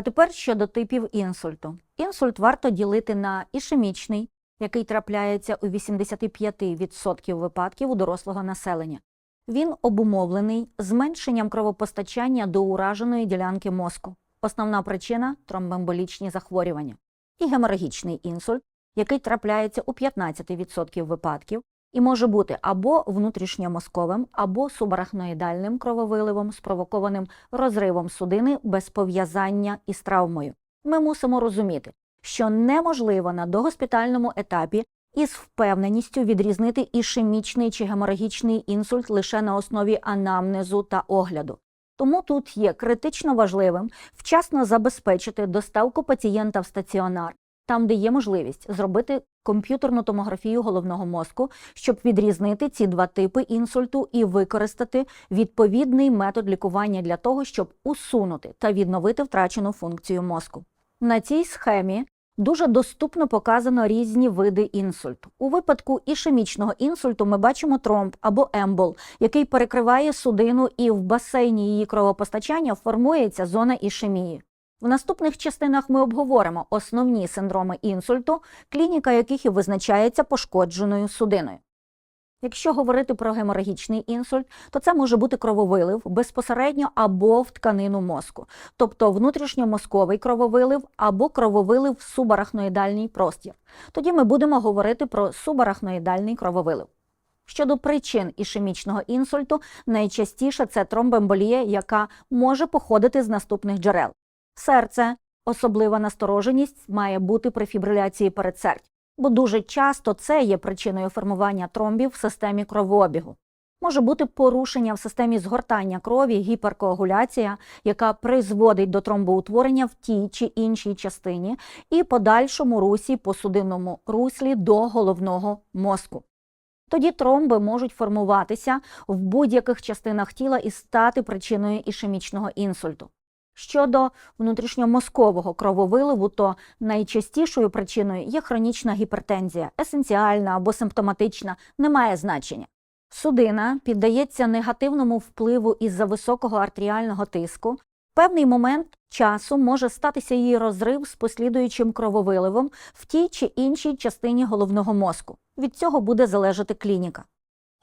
А тепер щодо типів інсульту. Інсульт варто ділити на ішемічний, який трапляється у 85% випадків у дорослого населення. Він обумовлений зменшенням кровопостачання до ураженої ділянки мозку. Основна причина тромбоемболічні захворювання. І геморагічний інсульт, який трапляється у 15% випадків і може бути або внутрішньомозковим, або субарахноїдальним крововиливом, спровокованим розривом судини без пов'язання із травмою. Ми мусимо розуміти, що неможливо на догоспітальному етапі із впевненістю відрізнити ішемічний чи геморагічний інсульт лише на основі анамнезу та огляду. Тому тут є критично важливим вчасно забезпечити доставку пацієнта в стаціонар, там, де є можливість зробити комп'ютерну томографію головного мозку, щоб відрізнити ці два типи інсульту і використати відповідний метод лікування для того, щоб усунути та відновити втрачену функцію мозку. На цій схемі дуже доступно показано різні види інсульту. У випадку ішемічного інсульту ми бачимо тромб або ембол, який перекриває судину, і в басейні її кровопостачання формується зона ішемії. В наступних частинах ми обговоримо основні синдроми інсульту, клініка яких і визначається пошкодженою судиною. Якщо говорити про геморагічний інсульт, то це може бути крововилив безпосередньо або в тканину мозку, тобто внутрішньомозковий крововилив або крововилив в субарахноїдальний простір. Тоді ми будемо говорити про субарахноїдальний крововилив. Щодо причин ішемічного інсульту, найчастіше це тромбоемболія, яка може походити з наступних джерел. Серце, особлива настороженість має бути при фібриляції передсердь, бо дуже часто це є причиною формування тромбів в системі кровообігу. Може бути порушення в системі згортання крові, гіперкоагуляція, яка призводить до тромбоутворення в тій чи іншій частині, і подальшому русі по судинному руслі до головного мозку. Тоді тромби можуть формуватися в будь-яких частинах тіла і стати причиною ішемічного інсульту. Щодо внутрішньомозкового крововиливу, то найчастішою причиною є хронічна гіпертензія, есенціальна або симптоматична, немає значення. Судина піддається негативному впливу із-за високого артеріального тиску. Певний момент часу може статися її розрив з послідуючим крововиливом в тій чи іншій частині головного мозку. Від цього буде залежати клініка.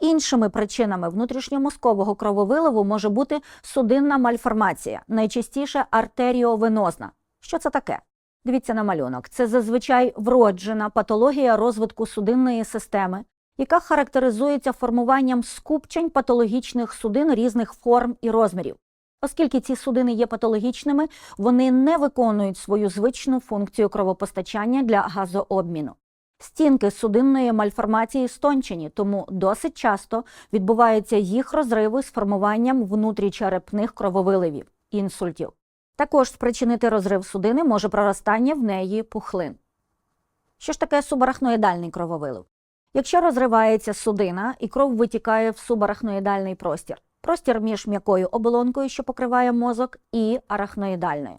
Іншими причинами внутрішньомозкового крововиливу може бути судинна мальформація, найчастіше артеріовенозна. Що це таке? Дивіться на малюнок. Це зазвичай вроджена патологія розвитку судинної системи, яка характеризується формуванням скупчень патологічних судин різних форм і розмірів. Оскільки ці судини є патологічними, вони не виконують свою звичну функцію кровопостачання для газообміну. Стінки судинної мальформації стончені, тому досить часто відбуваються їх розриви з формуванням внутрічерепних крововиливів, інсультів. Також спричинити розрив судини може проростання в неї пухлин. Що ж таке субарахноїдальний крововилив? Якщо розривається судина і кров витікає в субарахноїдальний простір, простір між м'якою оболонкою, що покриває мозок, і арахноїдальною.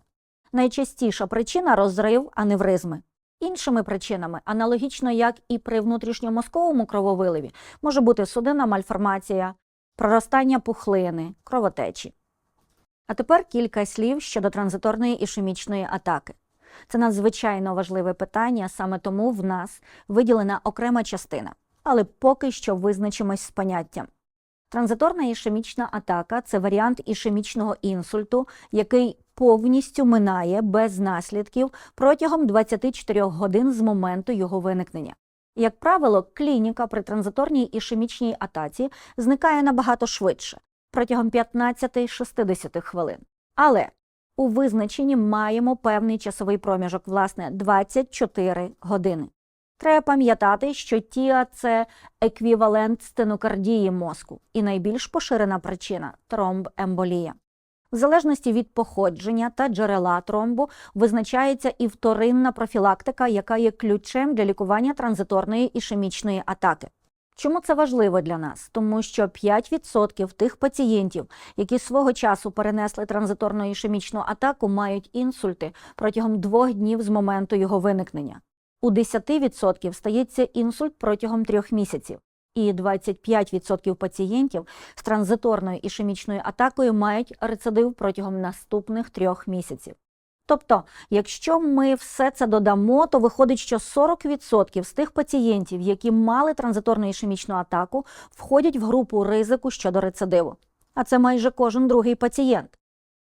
Найчастіша причина розрив аневризми. Іншими причинами, аналогічно як і при внутрішньомозковому крововиливі, може бути судинна мальформація, проростання пухлини, кровотечі. А тепер кілька слів щодо транзиторної ішемічної атаки. Це надзвичайно важливе питання, саме тому в нас виділена окрема частина, але поки що визначимось з поняттям. Транзиторна ішемічна атака це варіант ішемічного інсульту, який повністю минає без наслідків протягом 24 годин з моменту його виникнення. Як правило, клініка при транзиторній ішемічній атаці зникає набагато швидше протягом 15-60 хвилин. Але у визначенні маємо певний часовий проміжок, власне, 24 години. Треба пам'ятати, що тіа це еквівалент стенокардії мозку і найбільш поширена причина тромбемболія. В залежності від походження та джерела тромбу визначається і вторинна профілактика, яка є ключем для лікування транзиторної ішемічної атаки. Чому це важливо для нас? Тому що 5% тих пацієнтів, які свого часу перенесли транзиторну ішемічну атаку, мають інсульти протягом двох днів з моменту його виникнення. У 10% стається інсульт протягом трьох місяців, і 25% пацієнтів з транзиторною ішемічною атакою мають рецидив протягом наступних трьох місяців. Тобто, якщо ми все це додамо, то виходить, що 40% з тих пацієнтів, які мали транзиторну ішемічну атаку, входять в групу ризику щодо рецидиву. А це майже кожен другий пацієнт.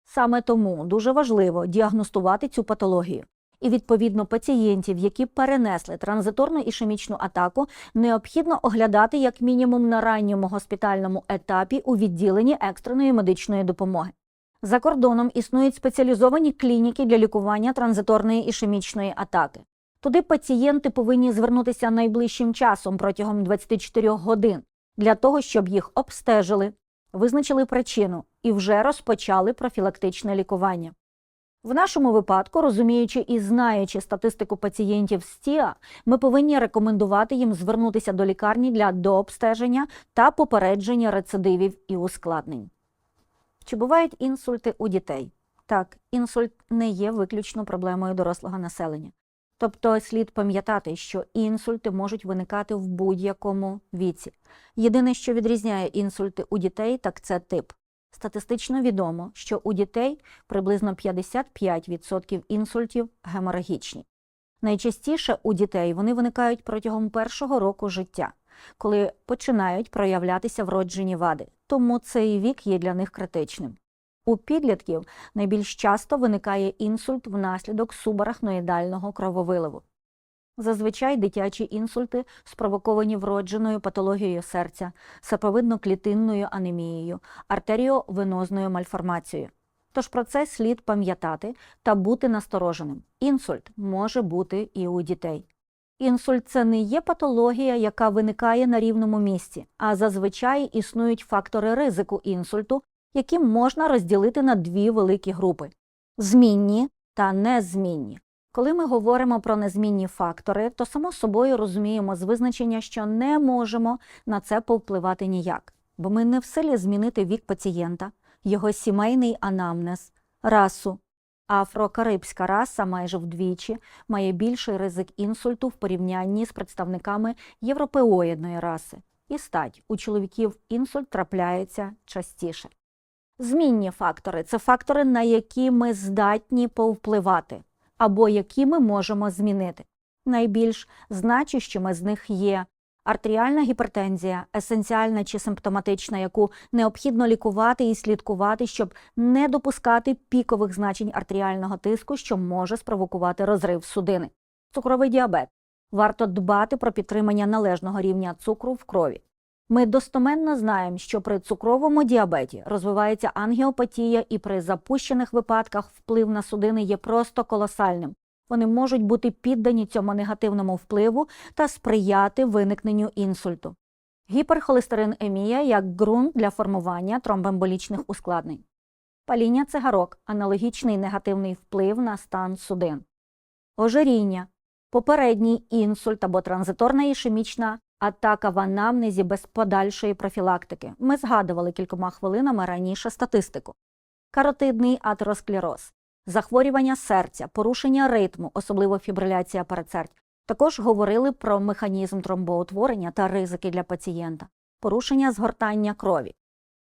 Саме тому дуже важливо діагностувати цю патологію. І відповідно пацієнтів, які перенесли транзиторну ішемічну атаку, необхідно оглядати як мінімум на ранньому госпітальному етапі у відділенні екстреної медичної допомоги. За кордоном існують спеціалізовані клініки для лікування транзиторної ішемічної атаки. Туди пацієнти повинні звернутися найближчим часом протягом 24 годин для того, щоб їх обстежили, визначили причину і вже розпочали профілактичне лікування. В нашому випадку, розуміючи і знаючи статистику пацієнтів з ТІА, ми повинні рекомендувати їм звернутися до лікарні для дообстеження та попередження рецидивів і ускладнень. Чи бувають інсульти у дітей? Так, інсульт не є виключно проблемою дорослого населення. Тобто слід пам'ятати, що інсульти можуть виникати в будь-якому віці. Єдине, що відрізняє інсульти у дітей, так це тип. Статистично відомо, що у дітей приблизно 55% інсультів геморагічні. Найчастіше у дітей вони виникають протягом першого року життя, коли починають проявлятися вроджені вади, тому цей вік є для них критичним. У підлітків найбільш часто виникає інсульт внаслідок субарахноїдального крововиливу. Зазвичай дитячі інсульти спровоковані вродженою патологією серця, саповидно-клітинною анемією, артеріовенозною мальформацією. Тож про це слід пам'ятати та бути настороженим. Інсульт може бути і у дітей. Інсульт це не є патологія, яка виникає на рівному місці, а зазвичай існують фактори ризику інсульту, які можна розділити на дві великі групи змінні та незмінні. Коли ми говоримо про незмінні фактори, то само собою розуміємо з визначення, що не можемо на це повпливати ніяк, бо ми не в силі змінити вік пацієнта, його сімейний анамнез, расу. Афрокарибська раса майже вдвічі має більший ризик інсульту в порівнянні з представниками європеоїдної раси. І стать у чоловіків інсульт трапляється частіше. Змінні фактори це фактори, на які ми здатні повпливати або які ми можемо змінити. Найбільш значущими з них є артеріальна гіпертензія, есенціальна чи симптоматична, яку необхідно лікувати і слідкувати, щоб не допускати пікових значень артеріального тиску, що може спровокувати розрив судини. Цукровий діабет. Варто дбати про підтримання належного рівня цукру в крові. Ми достоменно знаємо, що при цукровому діабеті розвивається ангіопатія, і при запущених випадках вплив на судини є просто колосальним. Вони можуть бути піддані цьому негативному впливу та сприяти виникненню інсульту. Гіперхолестеринемія як ґрунт для формування тромбоемболічних ускладнень. Паління цигарок аналогічний негативний вплив на стан судин. Ожиріння, попередній інсульт або транзиторна ішемічна атака в анамнезі без подальшої профілактики. Ми згадували кількома хвилинами раніше статистику. Каротидний атеросклероз, захворювання серця, порушення ритму, особливо фібриляція передсердь. Також говорили про механізм тромбоутворення та ризики для пацієнта, порушення згортання крові,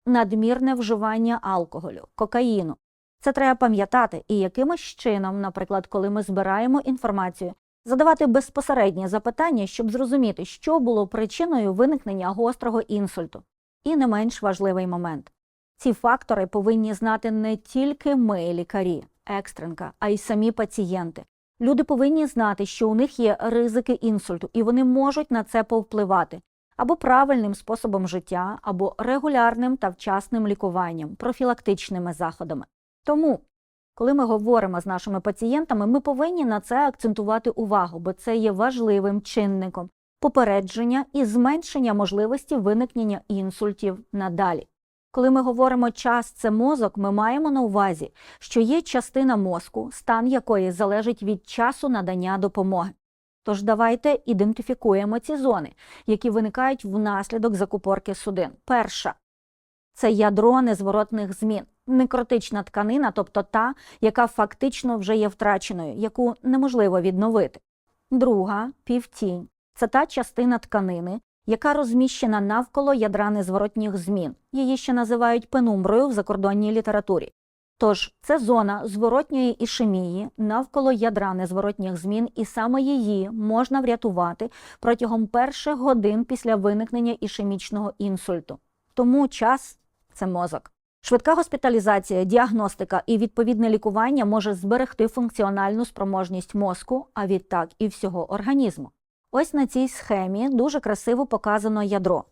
надмірне вживання алкоголю, кокаїну. Це треба пам'ятати і якимось чином, наприклад, коли ми збираємо інформацію, задавати безпосередні запитання, щоб зрозуміти, що було причиною виникнення гострого інсульту. І не менш важливий момент. Ці фактори повинні знати не тільки ми, лікарі, екстренка, а й самі пацієнти. Люди повинні знати, що у них є ризики інсульту, і вони можуть на це повпливати або правильним способом життя, або регулярним та вчасним лікуванням, профілактичними заходами. Тому, коли ми говоримо з нашими пацієнтами, ми повинні на це акцентувати увагу, бо це є важливим чинником попередження і зменшення можливості виникнення інсультів надалі. Коли ми говоримо час це мозок, ми маємо на увазі, що є частина мозку, стан якої залежить від часу надання допомоги. Тож давайте ідентифікуємо ці зони, які виникають внаслідок закупорки судин. Перша це ядро незворотних змін, некротична тканина, тобто та, яка фактично вже є втраченою, яку неможливо відновити. Друга півтінь це та частина тканини, яка розміщена навколо ядра незворотніх змін. Її ще називають пенумброю в закордонній літературі. Тож це зона зворотньої ішемії навколо ядра незворотніх змін, і саме її можна врятувати протягом перших годин після виникнення ішемічного інсульту. Тому час це мозок. Швидка госпіталізація, діагностика і відповідне лікування може зберегти функціональну спроможність мозку, а відтак і всього організму. Ось на цій схемі дуже красиво показано ядро,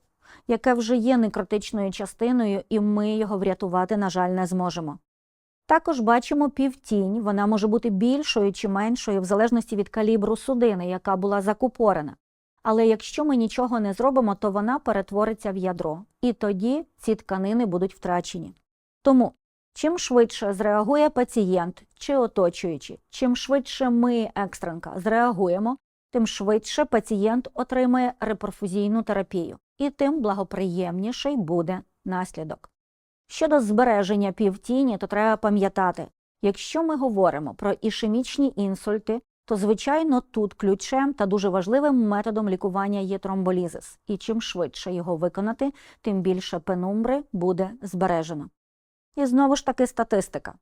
яке вже є некротичною частиною, і ми його врятувати, на жаль, не зможемо. Також бачимо півтінь, вона може бути більшою чи меншою в залежності від калібру судини, яка була закупорена. Але якщо ми нічого не зробимо, то вона перетвориться в ядро, і тоді ці тканини будуть втрачені. Тому, чим швидше зреагує пацієнт чи оточуючі, чим швидше ми, екстренка, зреагуємо, тим швидше пацієнт отримає реперфузійну терапію, і тим благоприємніший буде наслідок. Щодо збереження півтіні, то треба пам'ятати, якщо ми говоримо про ішемічні інсульти, то звичайно тут ключем та дуже важливим методом лікування є тромболізис, і чим швидше його виконати, тим більше пенумбри буде збережено. І знову ж таки статистика.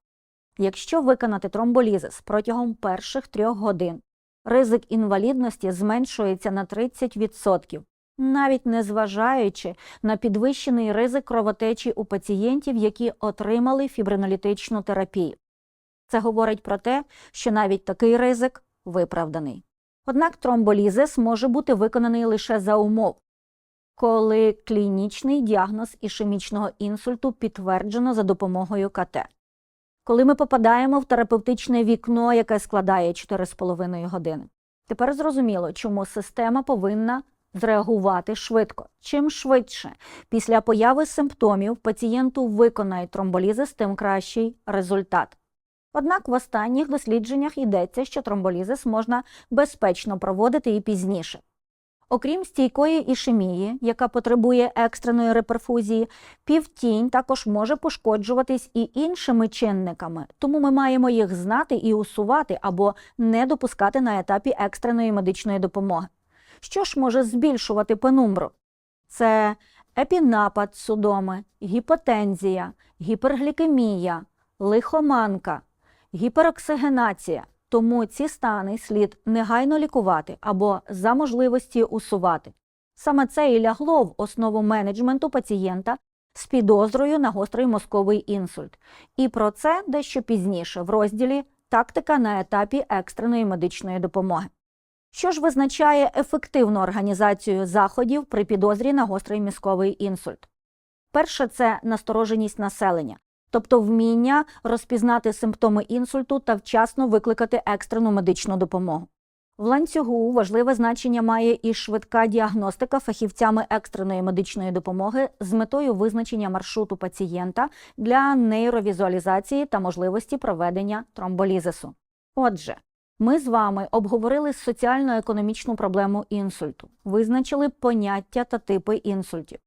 Якщо виконати тромболізис протягом перших трьох годин, ризик інвалідності зменшується на 30%, навіть не зважаючи на підвищений ризик кровотечі у пацієнтів, які отримали фібринолітичну терапію. Це говорить про те, що навіть такий ризик виправданий. Однак тромболізис може бути виконаний лише за умов, коли клінічний діагноз ішемічного інсульту підтверджено за допомогою КТ. Коли ми попадаємо в терапевтичне вікно, яке складає 4,5 години. Тепер зрозуміло, чому система повинна зреагувати швидко. Чим швидше після появи симптомів пацієнту виконають тромболізис, тим кращий результат. Однак в останніх дослідженнях йдеться, що тромболізис можна безпечно проводити і пізніше. Окрім стійкої ішемії, яка потребує екстреної реперфузії, півтінь також може пошкоджуватись і іншими чинниками, тому ми маємо їх знати і усувати або не допускати на етапі екстреної медичної допомоги. Що ж може збільшувати пенумбру? Це епінапад судоми, гіпотензія, гіперглікемія, лихоманка, гіпероксигенація. Тому ці стани слід негайно лікувати або за можливості усувати. Саме це і лягло в основу менеджменту пацієнта з підозрою на гострий мозковий інсульт. І про це дещо пізніше в розділі Тактика на етапі екстреної медичної допомоги. Що ж визначає ефективну організацію заходів при підозрі на гострий мізковий інсульт? Перше це настороженість населення, тобто вміння розпізнати симптоми інсульту та вчасно викликати екстрену медичну допомогу. В ланцюгу важливе значення має і швидка діагностика фахівцями екстреної медичної допомоги з метою визначення маршруту пацієнта для нейровізуалізації та можливості проведення тромболізису. Отже, ми з вами обговорили соціально-економічну проблему інсульту, визначили поняття та типи інсультів,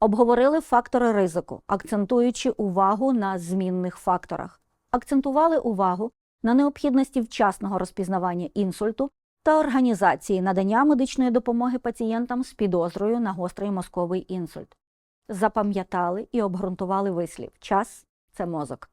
обговорили фактори ризику, акцентуючи увагу на змінних факторах, акцентували увагу на необхідності вчасного розпізнавання інсульту та організації надання медичної допомоги пацієнтам з підозрою на гострий мозковий інсульт. Запам'ятали і обґрунтували вислів час це мозок.